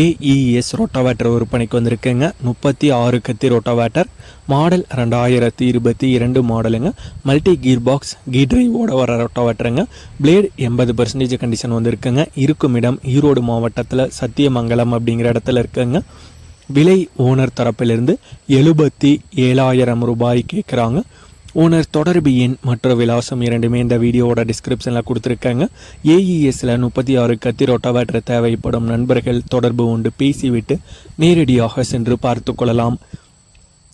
AES rotavator விற்பனைக்கு வந்திருக்குங்க. முப்பத்தி ஆறு கத்தி ரொட்டவேட்டர் மாடல் ரெண்டாயிரத்தி இருபத்தி இரண்டு மாடலுங்க. மல்டி கீர் பாக்ஸ் கீ டிரைவோட வர ரொட்டவேட்டருங்க. பிளேடு எண்பது பர்சன்டேஜ் கண்டிஷன் வந்திருக்குங்க. இருக்கும் இடம் ஈரோடு மாவட்டத்தில் சத்தியமங்கலம் அப்படிங்கிற இடத்துல இருக்குங்க. விலை ஓனர் தரப்பிலிருந்து எழுபத்தி ஏழாயிரம் ரூபாய் கேட்குறாங்க ஓனர் தொடர்பு எண் மற்ற விலாசம் இரண்டுமே இந்த வீடியோவோட டிஸ்கிரிப்ஷனில் கொடுத்துருக்காங்க. ஏஇஎஸ்ல முப்பத்தி ஆறு கத்தி ரொட்டவேட்டர் தேவைப்படும் நண்பர்கள் தொடர்பு கொண்டு பேசிவிட்டு நேரடியாக சென்று பார்த்து கொள்ளலாம்.